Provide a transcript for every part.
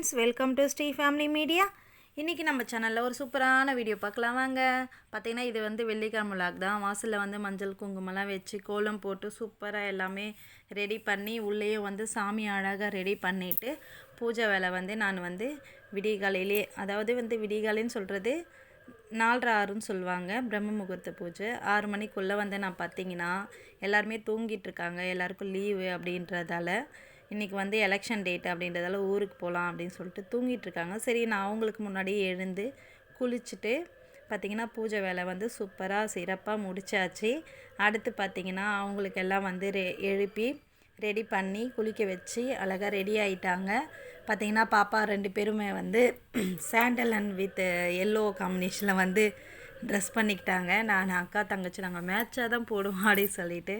Friends welcome to Sri family media இன்றைக்கி நம்ம சேனலில் ஒரு சூப்பரான வீடியோ பார்க்கலாம். வாங்க. பார்த்திங்கன்னா இது வந்து வெள்ளிக்கிழமை லாக் தான். வாசலில் வந்து மஞ்சள் குங்குமம்லாம் வச்சு கோலம் போட்டு சூப்பராக எல்லாமே ரெடி பண்ணி உள்ளேயே வந்து சாமி அழகாக ரெடி பண்ணிவிட்டு பூஜை வேலை வந்து நான் வந்து விடிகாலையிலே அதாவது வந்து விடிகாலைன்னு சொல்கிறது நாலரை ஆறுன்னு சொல்லுவாங்க பிரம்ம முகூர்த்த பூஜை. ஆறு மணிக்குள்ளே வந்து நான் பார்த்தீங்கன்னா எல்லாருமே தூங்கிட்டு இருக்காங்க. எல்லாருக்கும் லீவு அப்படின்றதால இன்றைக்கி வந்து எலெக்ஷன் டேட் அப்படின்றதால ஊருக்கு போகலாம் அப்படின்னு சொல்லிட்டு தூங்கிட்டுருக்காங்க சரி நான் அவங்களுக்கு முன்னாடியே எழுந்து குளிச்சுட்டு பார்த்திங்கன்னா பூஜை வேலை வந்து சூப்பராக சிறப்பாக முடிச்சாச்சு. அடுத்து பார்த்திங்கன்னா அவங்களுக்கு எல்லாம் வந்து ரெ எழுப்பி ரெடி பண்ணி குளிக்க வச்சு அழகாக ரெடி ஆகிட்டாங்க பார்த்தீங்கன்னா பாப்பா ரெண்டு பேருமே வந்து சாண்டல் அண்ட் வித் எல்லோ காம்பினேஷனில் வந்து ட்ரெஸ் பண்ணிக்கிட்டாங்க. நான் அக்கா தங்கச்சி நாங்கள் மேட்சாக தான் போடுவோம் அப்படின்னு சொல்லிட்டு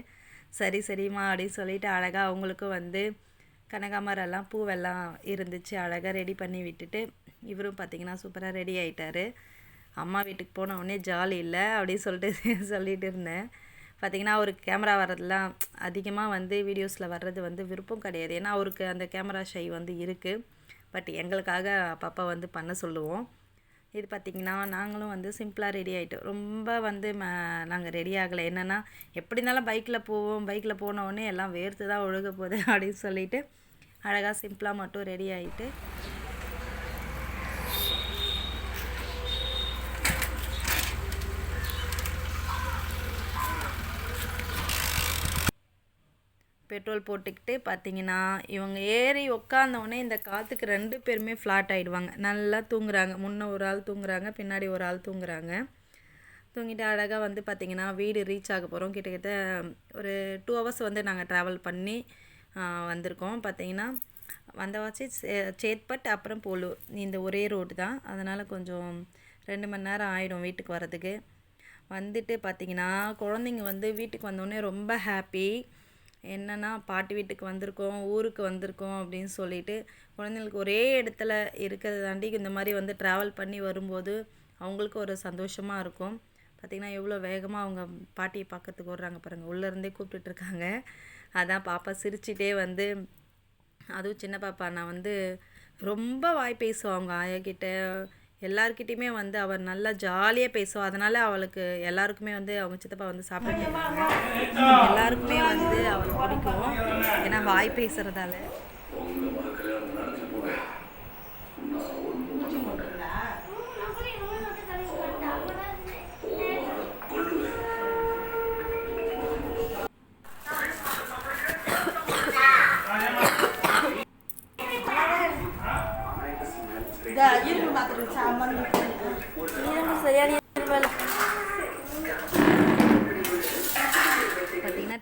சரி சரிம்மா அப்படின்னு சொல்லிட்டு அழகாக அவங்களுக்கும் வந்து கனகாமரெல்லாம் பூவெல்லாம் இருந்துச்சு அழகாக ரெடி பண்ணி விட்டுட்டு இவரும் பார்த்தீங்கன்னா சூப்பராக ரெடி ஆகிட்டார் அம்மா வீட்டுக்கு போன உடனே ஜாலி இல்லை அப்படின்னு சொல்லிட்டு சொல்லிட்டு இருந்தேன். பார்த்தீங்கன்னா அவருக்கு கேமரா வர்றதுலாம் அதிகமாக வந்து வீடியோஸில் வர்றது வந்து விருப்பம் கிடையாது. ஏன்னா அவருக்கு அந்த கேமரா ஷை வந்து இருக்குது பட் எங்களுக்காக அப்பப்போ வந்து பண்ண சொல்லுவோம். இது பார்த்திங்கன்னா நாங்களும் வந்து சிம்பிளாக ரெடி ஆகிட்டோம் ரொம்ப வந்து நாங்கள் ரெடி ஆகலை. என்னென்னா எப்படி இருந்தாலும் பைக்கில் போவோம் பைக்கில் போன எல்லாம் வேர்த்து தான் ஒழுக போகுது அப்படின்னு சொல்லிட்டு அழகாக சிம்பிளாக மட்டும் ரெடி ஆகிட்டு பெட்ரோல் போட்டுக்கிட்டு பார்த்தீங்கன்னா இவங்க ஏறி உக்காந்தோடனே இந்த காற்றுக்கு ரெண்டு பேருமே ஃப்ளாட் ஆகிடுவாங்க நல்லா தூங்குறாங்க. முன்ன ஒரு ஆள் தூங்குறாங்க பின்னாடி ஒரு ஆள் தூங்குறாங்க. தூங்கிட்டு அழகாக வந்து பார்த்திங்கன்னா வீடு ரீச் ஆக போகிறோம் கிட்டத்தட்ட ஒரு டூ ஹவர்ஸ் வந்து நாங்கள் ட்ராவல் பண்ணி வந்திருக்கோம். பார்த்தீங்கன்னா வந்தவாச்சு சே- சேத்பட் அப்புறம் போலூர் இந்த ஒரே ரோடு தான். அதனால் கொஞ்சம் ரெண்டு மணி நேரம் ஆகிடும் வீட்டுக்கு வர்றதுக்கு. வந்துட்டு பார்த்தீங்கன்னா குழந்தைங்க வந்து வீட்டுக்கு வந்தோடனே ரொம்ப ஹாப்பி என்னன்னா பாட்டி வீட்டுக்கு வந்திருக்கோம் ஊருக்கு வந்திருக்கோம் அப்படின்னு சொல்லிட்டு குழந்தைங்களுக்கு ஒரே இடத்துல இருக்கிறத தாண்டி இந்த மாதிரி வந்து ட்ராவல் பண்ணி வரும்போது அவங்களுக்கு ஒரு சந்தோஷமாக இருக்கும். பார்த்திங்கன்னா எவ்வளோ வேகமாக அவங்க பாட்டியை பார்க்கறதுக்கு வர்றாங்க பாருங்கள் உள்ளேருந்தே கூப்பிட்டுட்ருக்காங்க அதான் பாப்பா சிரிச்சிட்டே வந்து அதுவும் சின்ன பாப்பா நான் வந்து ரொம்ப வாய் பேசுவோம் அவங்க ஆயா கிட்ட. வந்து அவள் நல்லா ஜாலியாக பேசுவோம் அதனால் அவளுக்கு எல்லாருக்குமே வந்து அவங்க சித்தப்பா வந்து சாப்பிட்டு எல்லாருக்குமே வந்து அவளுக்கு பிடிக்கும். ஏன்னா வாய் பேசுகிறதால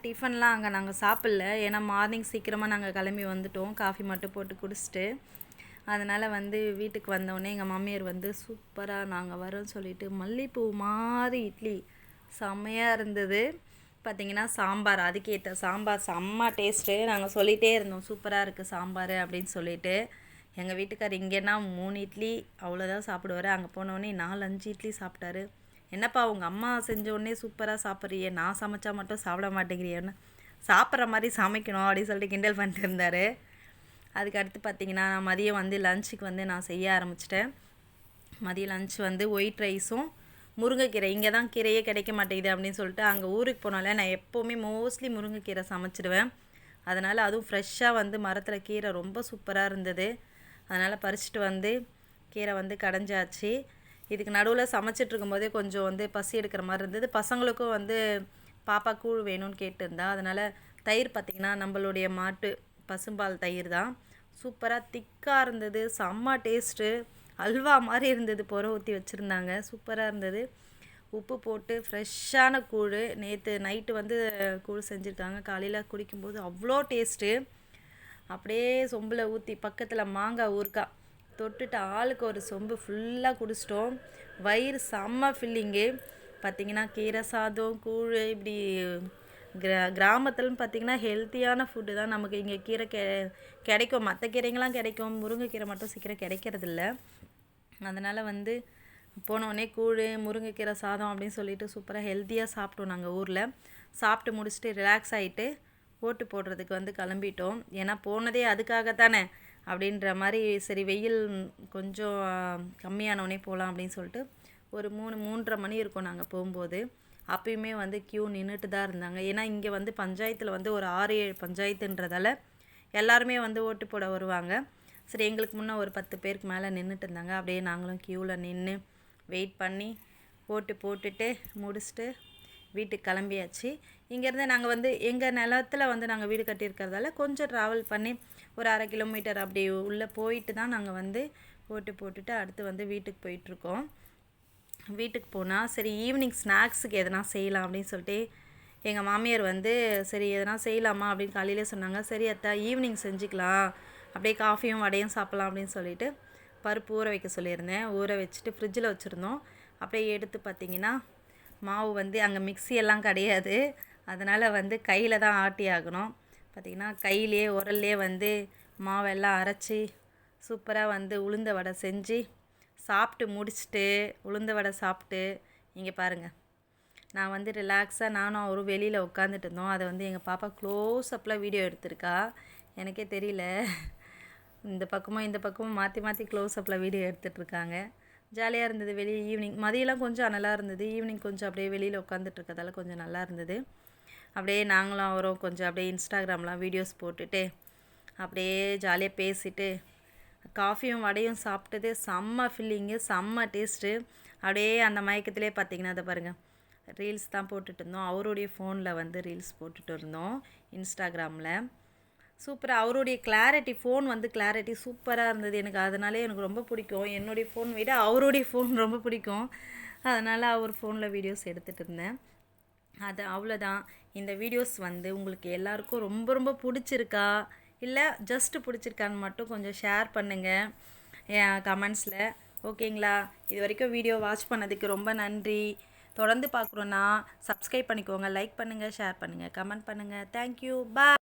டிஃபன்லாம் அங்கே நாங்கள் சாப்பிடல. ஏன்னா மார்னிங் சீக்கிரமாக நாங்கள் கிளம்பி வந்துட்டோம். காஃபி மட்டும் போட்டு குடிச்சிட்டு. அதனால் வந்து வீட்டுக்கு வந்தோடனே எங்கள் மாமியார் வந்து சூப்பராக நாங்கள் வரோம் சொல்லிட்டு மல்லிகைப்பூ மாதிரி இட்லி. செம்மையாக இருந்தது. பார்த்தீங்கன்னா சாம்பார் அதுக்கேற்ற சாம்பார். செம்ம டேஸ்ட்டு நாங்கள் சொல்லிகிட்டே இருந்தோம் சூப்பராக இருக்குது சாம்பார் அப்படின்னு சொல்லிட்டு. எங்கள் வீட்டுக்கார் இங்கேனா மூணு இட்லி அவ்வளோதான் சாப்பிடுவார். அங்கே போனோடனே நாலு அஞ்சு இட்லி சாப்பிட்டாரு. என்னப்பா உங்கள் அம்மா செஞ்ச உடனே சூப்பராக சாப்பிட்றியே. நான் சமைச்சா மட்டும் சாப்பிட மாட்டேங்கிறியேன்னு. சாப்பிட்ற மாதிரி சமைக்கணும் அப்படின்னு சொல்லிட்டு கிண்டல் பண்ணிட்டு இருந்தார். அதுக்கு அடுத்து பார்த்தீங்கன்னா நான் மதியம் வந்து லஞ்சுக்கு வந்து நான் செய்ய ஆரம்பிச்சிட்டேன். மதியம் லஞ்ச் வந்து ஒயிட் ரைஸும் முருங்கைக்கீரை. இங்கே தான் கீரையே கிடைக்க மாட்டேங்குது அப்படின்னு சொல்லிட்டு அங்கே ஊருக்கு போனாலே நான் எப்போவுமே மோஸ்ட்லி முருங்கைக்கீரை சமைச்சிடுவேன். அதனால் அதுவும் ஃப்ரெஷ்ஷாக வந்து மரத்தில் கீரை ரொம்ப சூப்பராக இருந்தது. அதனால் பறிச்சுட்டு வந்து கீரை வந்து கடைஞ்சாச்சு. இதுக்கு நடுவில் சமைச்சிட்டு இருக்கும்போதே கொஞ்சம் வந்து பசி எடுக்கிற மாதிரி இருந்தது. பசங்களுக்கும் வந்து பாப்பா கூழ் வேணும்னு கேட்டிருந்தா அதனால் தயிர் பார்த்திங்கன்னா நம்மளுடைய மாட்டு பசும்பால் தயிர் தான். சூப்பராக திக்காக இருந்தது செம்ம டேஸ்ட்டு. அல்வா மாதிரி இருந்தது புற ஊற்றி வச்சுருந்தாங்க. சூப்பராக இருந்தது. உப்பு போட்டு ஃப்ரெஷ்ஷான கூழ். நேற்று நைட்டு வந்து கூழ் செஞ்சுருக்காங்க. காலையில் குடிக்கும்போது அவ்வளோ டேஸ்ட்டு. அப்படியே சொம்பில் ஊற்றி பக்கத்தில் மாங்காய் ஊறுக்காய் தொட்டுட்டு ஆளுக்கு ஒரு சொம்பு ஃபுல்லாக குடிச்சிட்டோம். வயிறு செம்ம ஃபில்லிங்கு பார்த்தீங்கன்னா கீரை சாதம் கூழ் இப்படி கிரா கிராமத்துலன்னு பார்த்தீங்கன்னா ஹெல்த்தியான ஃபுட்டு தான். நமக்கு இங்கே கீரை கெ கிடைக்கும். மற்ற கீரைங்களாம் கிடைக்கும். முருங்கைக்கீரை மட்டும் சீக்கிரம் கிடைக்கிறதில்ல. அதனால் வந்து போனோடனே கூழ் முருங்கைக்கீரை சாதம் அப்படின்னு சொல்லிட்டு சூப்பராக ஹெல்த்தியாக சாப்பிட்டோம் நாங்கள் ஊரில். சாப்பிட்டு முடிச்சுட்டு ரிலாக்ஸ் ஆகிட்டு ஓட்டு போடுறதுக்கு வந்து கிளம்பிட்டோம். ஏன்னா போனதே அதுக்காக தானே அப்படின்ற மாதிரி சரி வெயில் கொஞ்சம் கம்மியானோடனே போகலாம் அப்படின்னு சொல்லிட்டு ஒரு மூணு மூன்றரை மணி இருக்கும் நாங்கள் போகும்போது. அப்பயுமே வந்து க்யூ நின்றுட்டு தான் இருந்தாங்க. ஏன்னா இங்கே வந்து பஞ்சாயத்தில் வந்து ஒரு ஆறு ஏழு பஞ்சாயத்துன்றதால எல்லாருமே வந்து ஓட்டு போட வருவாங்க. சரி எங்களுக்கு முன்னே ஒரு பத்து பேருக்கு மேலே நின்றுட்டு இருந்தாங்க. அப்படியே நாங்களும் க்யூவில் நின்று வெயிட் பண்ணி ஓட்டு போட்டுட்டு முடிச்சுட்டு வீட்டுக்கு கிளம்பியாச்சு. இங்கேருந்து நாங்கள் வந்து எங்கள் நிலத்தில் வந்து நாங்கள் வீடு கட்டியிருக்கிறதால கொஞ்சம் ட்ராவல் பண்ணி ஒரு அரை கிலோமீட்டர் அப்படி உள்ளே போயிட்டு தான் நாங்கள் வந்து ஓட்டு போட்டுட்டு அடுத்து வந்து வீட்டுக்கு போயிட்டுருக்கோம். வீட்டுக்கு போனால் சரி ஈவினிங் ஸ்நாக்ஸுக்கு எதனா செய்யலாம் அப்படின்னு சொல்லிட்டு எங்கள் மாமியார் வந்து சரி எதனா செய்யலாமா அப்படின்னு காலையிலே சொன்னாங்க. சரி அத்தா ஈவினிங் செஞ்சுக்கலாம். அப்படியே காஃபியும் வடையும் சாப்பிட்லாம் அப்படின்னு சொல்லிட்டு பருப்பு ஊற வைக்க சொல்லியிருந்தேன். ஊற வச்சுட்டு ஃப்ரிட்ஜில் வச்சுருந்தோம். அப்படியே எடுத்து பார்த்தீங்கன்னா மாவு வந்து அங்கே மிக்ஸி எல்லாம் கிடையாது. அதனால் வந்து கையில் தான் ஆட்டி ஆகணும். பார்த்திங்கன்னா கையிலே உரல்லே வந்து மாவெல்லாம் அரைச்சி சூப்பராக வந்து உளுந்த வடை செஞ்சு சாப்பிட்டு முடிச்சுட்டு உளுந்த வடை சாப்பிட்டு இங்கே பாருங்கள் நான் வந்து ரிலாக்ஸாக நானும் அவரும் வெளியில் உட்காந்துட்டு இருந்தோம். அதை வந்து எங்கள் பாப்பா க்ளோஸ் அப்பில் வீடியோ எடுத்திருக்கா. எனக்கே தெரியல. இந்த பக்கமும் இந்த பக்கமும் மாற்றி மாற்றி க்ளோஸ் அப்பில் வீடியோ எடுத்துகிட்ருக்காங்க ஜாலியாக இருந்தது வெளியே ஈவினிங் மதியெல்லாம் கொஞ்சம் நல்லா இருந்தது. ஈவினிங் கொஞ்சம் அப்படியே வெளியில் உட்காந்துட்டு இருக்கதால கொஞ்சம் நல்லா இருந்தது. அப்படியே நாங்களும் அவரும் கொஞ்சம் அப்படியே இன்ஸ்டாகிராம்லாம் வீடியோஸ் போட்டுட்டு அப்படியே ஜாலியாக பேசிட்டு காஃபியும் வடையும் சாப்பிட்டது செம்ம ஃபில்லிங்கு செம்ம டேஸ்ட்டு அப்படியே அந்த மயக்கத்திலே பார்த்தீங்கன்னா அதை பாருங்கள் ரீல்ஸ் தான் போட்டுட்டு இருந்தோம். அவருடைய ஃபோனில் வந்து ரீல்ஸ் போட்டுட்டு இருந்தோம் இன்ஸ்டாகிராமில் சூப்பராக அவருடைய கிளாரிட்டி ஃபோன் வந்து கிளாரிட்டி சூப்பராக இருந்தது எனக்கு. அதனாலே எனக்கு ரொம்ப பிடிக்கும். என்னுடைய ஃபோன் விட அவருடைய ஃபோன் ரொம்ப பிடிக்கும். அதனால் அவர் ஃபோனில் வீடியோஸ் எடுத்துகிட்டு இருந்தேன். அது அவ்வளோதான் இந்த வீடியோஸ் வந்து உங்களுக்கு எல்லாருக்கும் ரொம்ப ரொம்ப பிடிச்சிருக்கா? இல்லை ஜஸ்ட்டு பிடிச்சிருக்கான்னு மட்டும் கொஞ்சம் ஷேர் பண்ணுங்கள் என் கமெண்ட்ஸில் ஓகேங்களா இது வரைக்கும் வீடியோ வாட்ச் பண்ணதுக்கு ரொம்ப நன்றி. தொடர்ந்து பார்க்குறோன்னா சப்ஸ்கிரைப் பண்ணிக்கோங்க லைக் பண்ணுங்கள் ஷேர் பண்ணுங்கள் கமெண்ட் பண்ணுங்கள் தேங்க்யூ பாய்